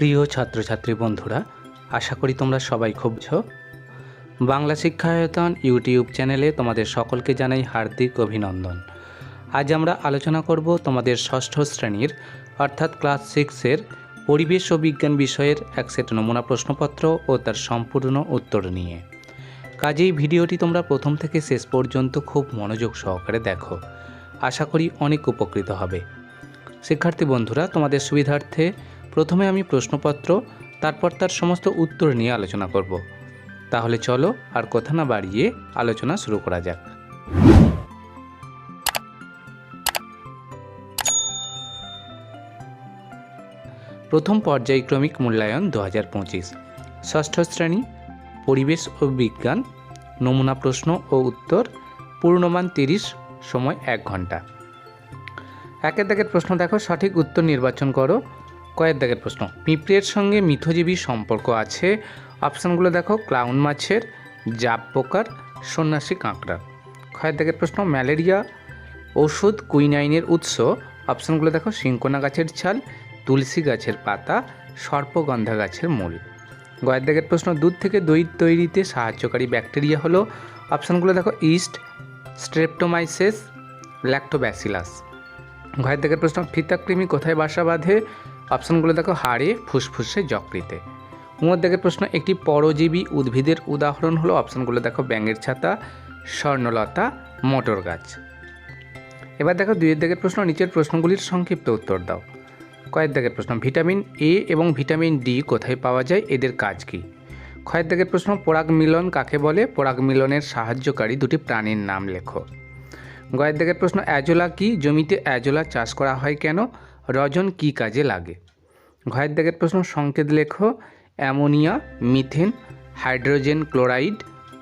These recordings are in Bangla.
প্রিয় ছাত্রছাত্রী বন্ধুরা, আশা করি তোমরা সবাই খুব ছো বাংলা শিক্ষায়তন ইউটিউব চ্যানেলে তোমাদের সকলকে জানাই হার্দিক অভিনন্দন। আজ আমরা আলোচনা করব তোমাদের ষষ্ঠ শ্রেণির, অর্থাৎ ক্লাস সিক্সের পরিবেশ ও বিজ্ঞান বিষয়ের এক সেট নমুনা প্রশ্নপত্র ও তার সম্পূর্ণ উত্তর নিয়ে। কাজেই ভিডিওটি তোমরা প্রথম থেকে শেষ পর্যন্ত খুব মনোযোগ সহকারে দেখো। আশা করি অনেক উপকৃত হবে। শিক্ষার্থী বন্ধুরা, তোমাদের সুবিধার্থে প্রথমে আমি প্রশ্নপত্র, তারপর তার সমস্ত উত্তর নিয়ে আলোচনা করব। তাহলে চলো আর কথা না বাড়িয়ে আলোচনা শুরু করা যাক। প্রথম পর্যায়ক্রমিক মূল্যায়ন দু হাজার পঁচিশ। ষষ্ঠ শ্রেণি, পরিবেশ ও বিজ্ঞান, নমুনা প্রশ্ন ও উত্তর, পূর্ণমান তিরিশ, সময় এক ঘণ্টা। একের দাগের প্রশ্ন দেখো, সঠিক উত্তর নির্বাচন করো। কয়ের দাগের প্রশ্ন। পিঁপড়ের সঙ্গে মিথজীবী সম্পর্ক আছে? অপশানগুলো দেখো, ক্লাউন মাছের, জাপ পোকার, সন্ন্যাসী কাঁকড়ার। ক্ষয়ের দাগের প্রশ্ন, ম্যালেরিয়া, ওষুধ কুইনাইনের উৎস। অপশানগুলো দেখো সিঙ্কোনা গাছের ছাল, তুলসী গাছের পাতা, সর্পগন্ধা গাছের মূল। গয়ের দাগের প্রশ্ন, দুধ থেকে দই তৈরিতে সাহায্যকারী ব্যাকটেরিয়া হলো? অপশানগুলো দেখো, ইস্ট, স্ট্রেপ্টোমাইসেস ল্যাক্টোব্যাসিলাস ঘরের দাগের প্রশ্ন, ফিতাকৃমি কোথায় বাসা বাঁধে? অপশানগুলো দেখো, হাড়ে ফুসফুসে যকৃতে। উমর দাগের প্রশ্ন, একটি পরজীবী উদ্ভিদের উদাহরণ হলো, অপশানগুলো দেখো, ব্যাঙের ছাতা, স্বর্ণলতা, মটর গাছ। এবার দেখো, দুইয়ের দাগের প্রশ্ন, নিচের প্রশ্নগুলির সংক্ষিপ্ত উত্তর দাও। কয়ের দাগের প্রশ্ন, ভিটামিন এ এবং ভিটামিন ডি কোথায় পাওয়া যায়, এদের কাজ কী? ক্ষয়ের দাগের প্রশ্ন, পরাগ মিলন কাকে বলে, পরাগ মিলনের সাহায্যকারী দুটি প্রাণীর নাম লেখো। গয়ের দাগের প্রশ্ন, অ্যাজোলা কি, জমিতে অ্যাজোলা চাষ করা হয় কেন? রজন কি কাজে লাগে? ঘয়ের দাগের প্রশ্ন, সংকেত লেখো, ammonia, methane, hydrogen chloride,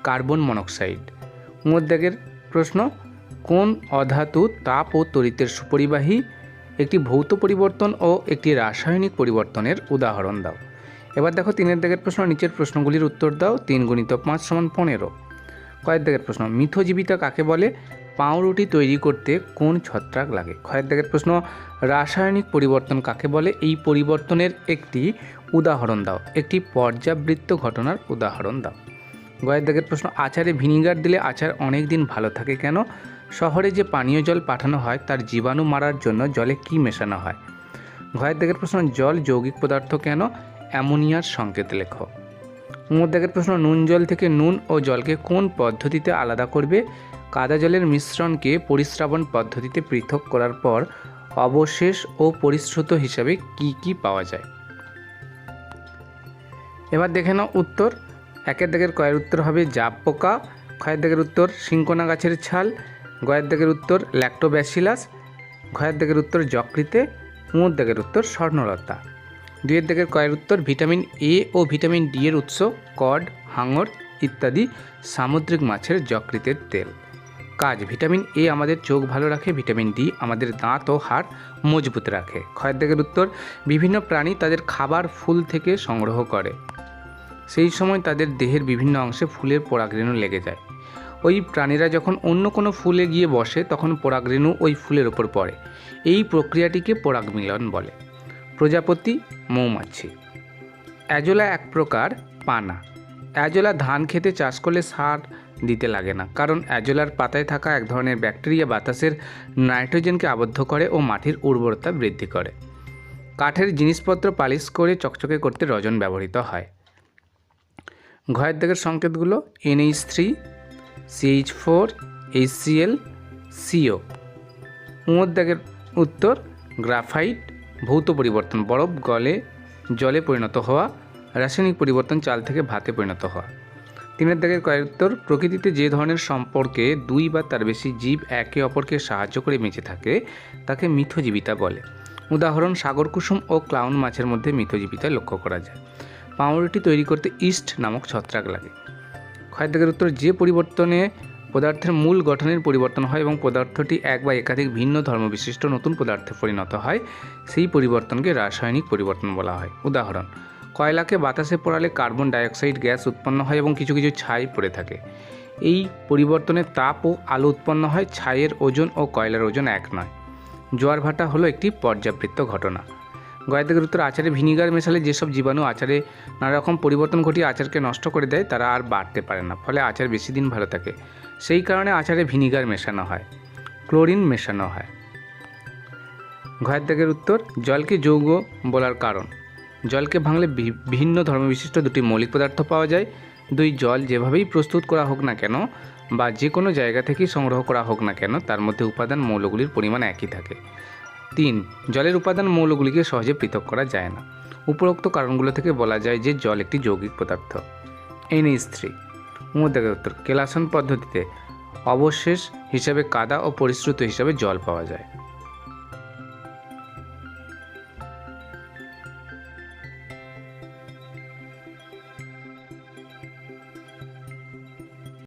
carbon monoxide. Umar দাগের প্রশ্ন, কোন অধাতু তাপ ও তড়িতের সুপরিবাহী? একটি ভৌত পরিবর্তন ও একটি রাসায়নিক পরিবর্তনের উদাহরণ দাও। এবার দেখো তিনের দাগের প্রশ্ন, নিচের প্রশ্নগুলির উত্তর দাও, তিন গুণিত পাঁচ সমান পনেরো। কয়েক দাগের প্রশ্ন, মিথজীবিতা কাকে বলে? পাউরুটি তৈরি করতে কোন ছত্রাক লাগে? ক্ষয়ের দাগের প্রশ্ন, রাসায়নিক পরিবর্তন কাকে বলে? এই পরিবর্তনের একটি উদাহরণ দাও। একটি পর্যাবৃত্ত ঘটনার উদাহরণ দাও। গয়ের দাগের প্রশ্ন, আচারে ভিনিগার দিলে আচার অনেক দিন ভালো থাকে কেন? শহরে যে পানীয় জল পাঠানো হয়, তার জীবাণু মারার জন্য জলে কি মেশানো হয়? ঘয়ের দাগের প্রশ্ন, জল যৌগিক পদার্থ কেন? অ্যামোনিয়ার সংকেত লেখো। উমর প্রশ্ন, নুন জল থেকে নুন ও জলকে কোন পদ্ধতিতে আলাদা করবে? কাদা জলের মিশ্রণকে পরিস্রাবণ পদ্ধতিতে পৃথক করার পর অবশেষ ও পরিশ্রুত হিসাবে কি কি পাওয়া যায়? এবার দেখে নাও উত্তর। একের দাগের কয়ের উত্তর হবে জাপ পোকা, ক্ষয়ের দাগের উত্তর সিঙ্কোনা গাছের ছাল, গয়ের দাগের উত্তর ল্যাক্টোব্যাসিলাস ঘয়ের দাগের উত্তর যকৃতে উমর দাগের উত্তর স্বর্ণলতা। দুইয়ের দাগের কয়ের উত্তর ভিটামিন এ ও ভিটামিন ডি এর উৎস কড, হাঙর ইত্যাদি সামুদ্রিক মাছের যকৃতের তেল। কাজ, ভিটামিন এ আমাদের চোখ ভালো রাখে, ভিটামিন ডি আমাদের দাঁত ও হাড় মজবুত রাখে। ক্ষয়ের দাগের উত্তর, বিভিন্ন প্রাণী তাদের খাবার ফুল থেকে সংগ্রহ করে। সেই সময় তাদের দেহের বিভিন্ন অংশে ফুলের পরাগরেণু লেগে যায়। ওই প্রাণীরা যখন অন্য কোনো ফুলে গিয়ে বসে, তখন পরাগরেণু ওই ফুলের ওপর পড়ে। এই প্রক্রিয়াটিকে পরাগ মিলন বলে। প্রজাপতি মৌমাছি। অ্যাজোলা এক প্রকার পানা। অ্যাজোলা ধান খেতে চাষ করলে সার দিতে লাগে না, কারণ অ্যাজোলার পাতায় থাকা এক ধরনের ব্যাকটেরিয়া বাতাসের নাইট্রোজেনকে আবদ্ধ করে ও মাটির উর্বরতা বৃদ্ধি করে। কাঠের জিনিসপত্র পালিশ করে চকচকে করতে রজন ব্যবহৃত হয়। ঘয়ের দাগের সংকেতগুলো NH three CH four HCl CO Umar দাগের উত্তর, গ্রাফাইট ভৌত পরিবর্তন, বরফ গলে জলে পরিণত হওয়া, রাসায়নিক পরিবর্তন চাল থেকে ভাতে পরিণত হওয়া। তিনের দাগের কয়ের উত্তর, প্রকৃতিতে যে ধরনের সম্পর্কে দুই বা তার বেশি জীব একে অপরকে সাহায্য করে বেঁচে থাকে, তাকে মিথজীবিতা বলে। উদাহরণ, সাগর কুসুম ও ক্লাউন মাছের মধ্যে মিথজীবিতা লক্ষ্য করা যায়। পাউরুটি তৈরি করতে ইস্ট নামক ছত্রাক লাগে। ক্ষয়ের দাগের উত্তর, যে পরিবর্তনে পদার্থের মূল গঠনের পরিবর্তন হয় এবং পদার্থটি এক বা একাধিক ভিন্ন ধর্মবিশিষ্ট নতুন পদার্থে পরিণত হয়। সেই পরিবর্তনকে রাসায়নিক পরিবর্তন বলা হয়। উদাহরণ, কয়লাকে বাতাসে পোড়ালে কার্বন ডাইঅক্সাইড গ্যাস উৎপন্ন হয় এবং কিছু কিছু ছাই পড়ে থাকে। এই পরিবর্তনে তাপ ও আলো উৎপন্ন হয়, ছাইয়ের ওজন ও কয়লার ওজন এক নয়। জোয়ার ভাটা হলো একটি পর্যাবৃত্ত ঘটনা। গয়াতেকের উত্তর আচারে ভিনিগার মেশালে যেসব জীবাণু আচারে নানা রকম পরিবর্তন ঘটিয়ে আচারকে নষ্ট করে দেয়, তারা আর বাড়তে পারে না। ফলে আচার বেশি দিন ভালো থাকে। সেই কারণে আচারে ভিনিগার মেশানো হয়, ক্লোরিন মেশানো হয়। ঘয়ের দাগের উত্তর, জলকে যৌগ বলার কারণ। জলকে ভাঙলে ভিন্ন ধর্মবিশিষ্ট দুটি মৌলিক পদার্থ পাওয়া যায়। দুই, জল যেভাবেই প্রস্তুত করা হোক না কেন বা যে কোনো জায়গা থেকেই সংগ্রহ করা হোক না কেন, তার মধ্যে উপাদান মৌলগুলির পরিমাণ একই থাকে। তিন, জলের উপাদান মৌলগুলিকে সহজে পৃথক করা যায় না। উপরোক্ত কারণগুলো থেকে বলা যায় যে জল একটি যৌগিক পদার্থ। NH three. উত্তর, কেলাসন পদ্ধতিতে অবশেষ হিসাবে কাদা ও পরিশ্রুত হিসাবে জল পাওয়া যায়।